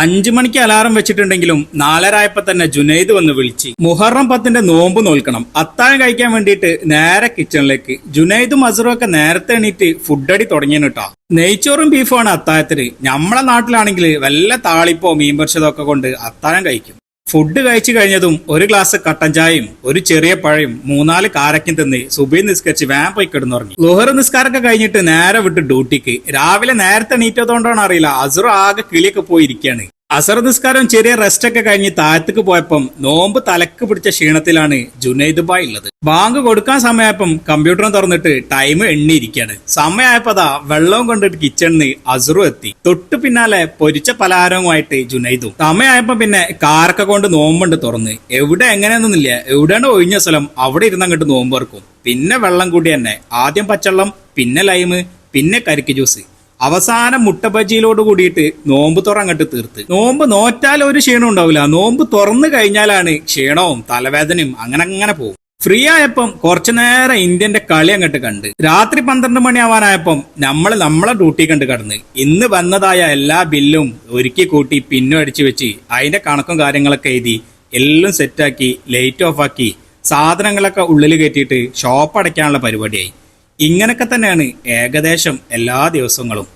അഞ്ചു മണിക്ക് അലാറം വെച്ചിട്ടുണ്ടെങ്കിലും നാലരായപ്പോ തന്നെ ജുനൈദ് വന്ന് വിളിച്ച് മുഹറം പത്തിന്റെ നോമ്പ് നോൽക്കണം അത്താഴം കഴിക്കാൻ വേണ്ടിയിട്ട് നേരെ കിച്ചണിലേക്ക്. ജുനൈദും അസറും ഒക്കെ നേരത്തെ എണീറ്റ് ഫുഡടി തുടങ്ങിയാണ് കേട്ടോ നെയ്ച്ചോറും ബീഫുമാണ് അത്താഴത്തിന്. നമ്മളെ നാട്ടിലാണെങ്കിൽ വല്ല താളിപ്പോ മീൻ പൊരിച്ചതൊക്കെ കൊണ്ട് അത്താഴം കഴിക്കും. ഫുഡ് കഴിച്ചു കഴിഞ്ഞതും ഒരു ഗ്ലാസ് കട്ടൻ ചായയും ഒരു ചെറിയ പഴയും മൂന്നാൽ കാരക്കും തിന്ന് സുബൈ നിസ്കരിച്ച് വേം പോയി കിടന്നുറങ്ങി. ലുഹർ നിസ്കാരമൊക്കെ കഴിഞ്ഞിട്ട് നേരെ വിട്ട് ഡ്യൂട്ടിക്ക് രാവിലെ നേരത്തെ എണീറ്റതുകൊണ്ടാണ് അറിയില്ല. അസുറ ആകെ കിളിയൊക്കെ പോയിരിക്കുകയാണ് അസർ നിസ്കാരം ചെറിയ റെസ്റ്റ് ഒക്കെ കഴിഞ്ഞ് താഴത്തേക്ക് പോയപ്പം നോമ്പ് തലക്ക് പിടിച്ച ക്ഷീണത്തിലാണ് ജുനൈദ് ബായ് ഉള്ളത്. ബാങ്ക് കൊടുക്കാൻ സമയപ്പം കമ്പ്യൂട്ടറും തുറന്നിട്ട് ടൈം എണ്ണിയിരിക്കുകയാണ്. സമയമായപ്പോ വെള്ളവും കൊണ്ടിട്ട് കിച്ചണിന്ന് അസറു എത്തി. തൊട്ടു പിന്നാലെ പൊരിച്ച പലഹാരവുമായിട്ട് ജുനൈദും. സമയമായപ്പോ പിന്നെ കാറൊക്കെ കൊണ്ട് നോമ്പുണ്ട് തുറന്ന്. എവിടെ എങ്ങനെയൊന്നുമില്ല. എവിടെയാണ് ഒഴിഞ്ഞ സ്ഥലം അവിടെ ഇരുന്ന് അങ്ങോട്ട് നോമ്പ് ഇറക്കും പിന്നെ വെള്ളം കൂടി തന്നെ. ആദ്യം പച്ചവെള്ളം പിന്നെ ലൈമ് പിന്നെ കരിക്ക് ജ്യൂസ്. അവസാനം മുട്ടബജിയിലോട് കൂടിയിട്ട് നോമ്പ് തുറ അങ്ങോട്ട് തീർത്ത്. നോമ്പ് നോറ്റാൽ ഒരു ക്ഷീണം ഉണ്ടാവില്ല. നോമ്പ് തുറന്നു കഴിഞ്ഞാലാണ് ക്ഷീണവും തലവേദനയും അങ്ങനെ അങ്ങനെ പോകും. ഫ്രീ ആയപ്പം കുറച്ചു നേരം ഇന്ത്യന്റെ കളി അങ്ങോട്ട് കണ്ട്. രാത്രി പന്ത്രണ്ട് മണിയാവാനായപ്പം നമ്മൾ നമ്മളെ ഡ്യൂട്ടി കണ്ട് കടന്ന്. ഇന്ന് വന്നതായ എല്ലാ ബില്ലും ഒരുക്കി കൂട്ടി പിന്നും അടിച്ചു വെച്ച് അതിന്റെ കണക്കും കാര്യങ്ങളൊക്കെ എഴുതി എല്ലാം സെറ്റാക്കി ലൈറ്റ് ഓഫ് ആക്കി സാധനങ്ങളൊക്കെ ഉള്ളിൽ കയറ്റിയിട്ട് ഷോപ്പ് അടയ്ക്കാനുള്ള പരിപാടിയായി. ഇങ്ങനൊക്കെ തന്നെയാണ് ഏകദേശം എല്ലാ ദിവസങ്ങളും.